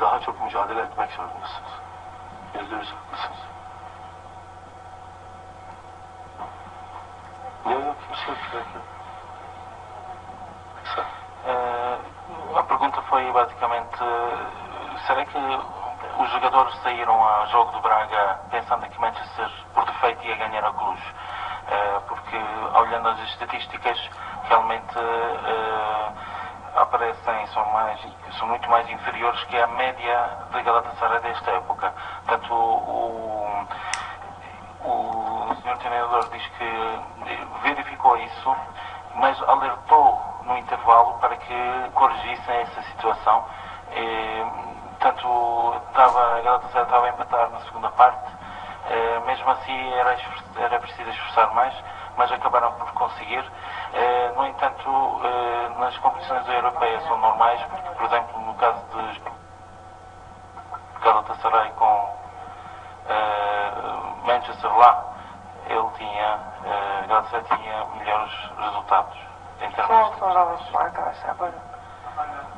daha çok mücadele etmek zorundasınız. Yüzde yüz haklısınız. Yok. Eh, a pergunta foi basicamente: será que os jogadores saíram a jogo do Braga pensando que Manchester por defeito ia ganhar a Cruz? Eh, porque olhando as estatísticas, realmente eh, aparecem, são, mais, são muito mais inferiores que a média da Galatasaray desta época. Portanto, o, o senhor treinador diz que verificou isso, mas alertou no intervalo para que corrigissem essa situação. E, tanto estava, a Galatasaray estava a empatar na segunda parte, eh, mesmo assim era, era preciso esforçar mais, mas acabaram por conseguir. Eh, no entanto, eh, nas competições europeias são normais, porque, por exemplo, no caso de Galatasaray com eh, Manchester lá, ele tinha, Galatasaray tinha melhores resultados em termos de arkadaşlar. Buyurun.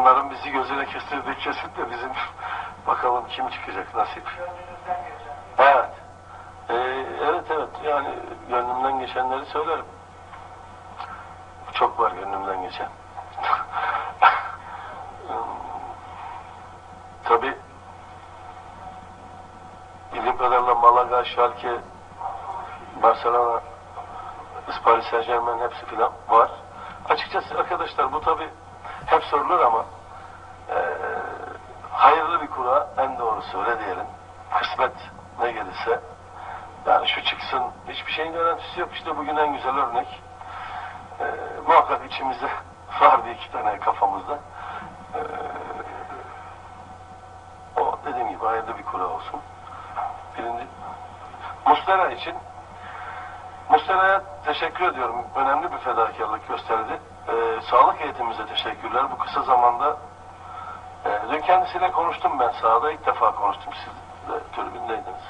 Onların bizi gözüne kestirdiği kesin de bizim bakalım kim çıkacak nasip. Evet. Ee, evet evet yani gönlümden geçenleri söylerim. Çok var gönlümden geçen. Tabi bildiğim kadarıyla Malaga, Schalke, Barcelona, Paris Saint Germain hepsi filan var. Açıkçası arkadaşlar bu tabi hep sorulur ama hayırlı bir kura en doğrusu öyle diyelim. Kısmet ne gelirse yani şu çıksın hiçbir şeyin garantisi yok işte bugün en güzel örnek. Eee, muhakkak içimizde var bir iki tane kafamızda. Eee, o dediğim gibi hayırlı bir kura olsun. Birinci. Muslera için Muslera'ya teşekkür ediyorum. Önemli bir fedakarlık gösterdi. Ee, sağlık heyetimize teşekkürler. Bu kısa zamanda e, dün kendisiyle konuştum ben sahada. ilk defa konuştum. Siz de tribündeydiniz.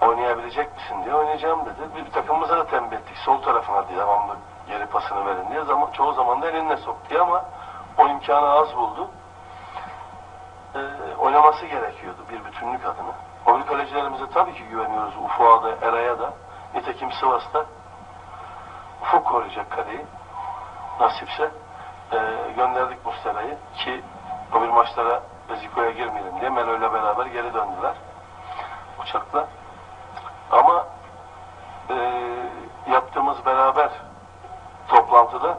Oynayabilecek misin diye oynayacağım dedi. Bir, takımımıza da tembih ettik. Sol tarafına diye devamlı geri pasını verin diye. Zaman, çoğu zaman da eline soktu ama o imkanı az buldu. Ee, oynaması gerekiyordu bir bütünlük adına. Oyun kalecilerimize tabii ki güveniyoruz. Ufuk'a da, Eray'a da. Nitekim Sivas'ta Ufuk koruyacak kaleyi. Nasipse ee, gönderdik Muslera'yı ki o bir maçlara Riziko'ya girmeyelim diye Melo'yla beraber geri döndüler uçakla. Ama ee, yaptığımız beraber toplantıda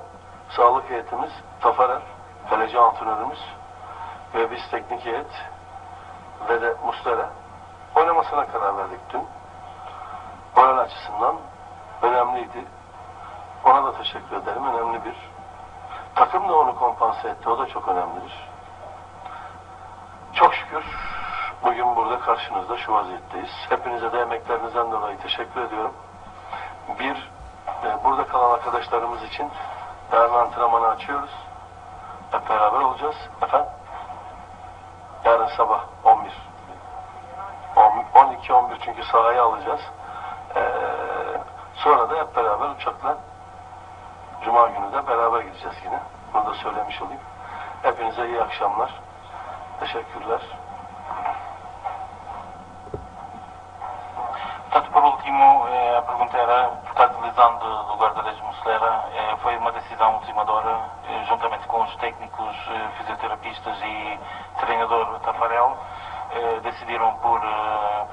sağlık heyetimiz Tafarel, kaleci antrenörümüz ve biz teknik heyet ve de Muslera oynamasına karar verdik dün. Moral açısından önemliydi. Ona da teşekkür ederim. Önemli bir. Takım da onu kompanse etti. O da çok önemlidir. Şükür bugün burada karşınızda şu vaziyetteyiz. Hepinize de emeklerinizden dolayı teşekkür ediyorum. Bir, e, burada kalan arkadaşlarımız için yarın antrenmanı açıyoruz. Hep beraber olacağız. Efendim? Yarın sabah 11. 12-11 çünkü sahayı alacağız. Ee, sonra da hep beraber uçakla Cuma günü de beraber gideceğiz yine. Bunu da söylemiş olayım. Hepinize iyi akşamlar. Teşekkürler. Portanto, por último, eh, a pergunta era, por da lesão do, do guarda-redes Muslera, eh, foi uma decisão última hora, eh, juntamente com os técnicos, fisioterapistas e treinador Tafarel, decidiram por eh,